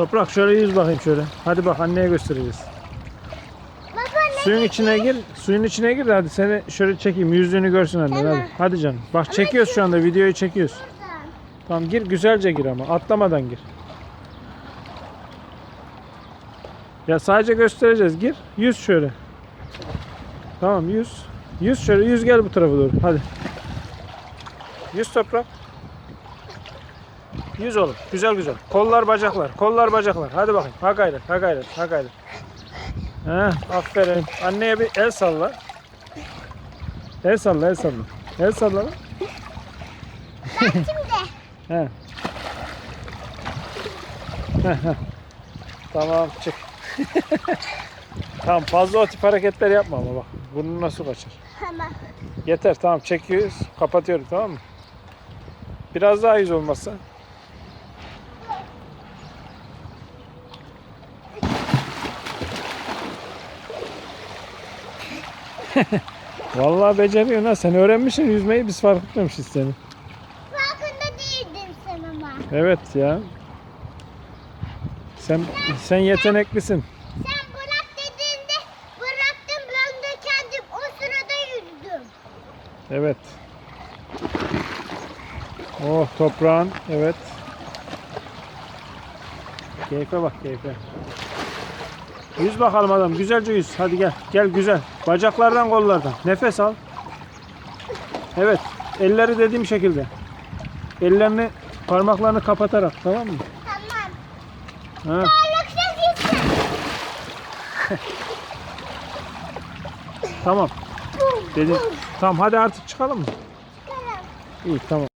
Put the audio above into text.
Toprak şöyle yüz bakayım şöyle. Hadi bak anneye göstereceğiz. Suyun içine gir. Suyun içine gir de hadi seni şöyle çekeyim. Yüzünü görsün Tamam. hadi. Hadi canım. Bak çekiyoruz şu anda videoyu çekiyoruz. Tamam gir güzelce gir ama atlamadan gir. Ya sadece göstereceğiz. Gir. Yüz şöyle. Tamam yüz. Yüz şöyle yüz gel bu tarafa doğru. Hadi. Yüz toprak. Yüz oğlum. Güzel güzel. Kollar bacaklar. Kollar bacaklar. Hadi bakayım. Ha gayret. Ha gayret. Ha gayret. Heh, aferin. Anneye bir el salla. El salla, el salla. El salla. lan. Şimdi. He. Tamam çık. tamam fazla o tip hareketler yapma ama bak. Burnun nasıl kaçar. Tamam. Yeter tamam çekiyoruz. Kapatıyorum tamam mı? Biraz daha yüz olmazsa. Vallahi beceriyorsun ha. Sen öğrenmişsin yüzmeyi biz fark etmemişiz seni. Farkında değildin sen ama. Evet ya. Sen sen yeteneklisin. Sen bırak dediğinde bıraktım ben de kendim o sırada yüzdüm. Evet. Oh toprağın. Evet. Keyfe bak keyfe. Yüz bakalım adam. Güzelce yüz. Hadi gel. Gel güzel. Bacaklardan kollardan. Nefes al. Evet. Elleri dediğim şekilde. Ellerini parmaklarını kapatarak tamam mı? Tamam. Ha. Tamam. Dedim. Tamam hadi artık çıkalım mı? Çıkalım. İyi tamam.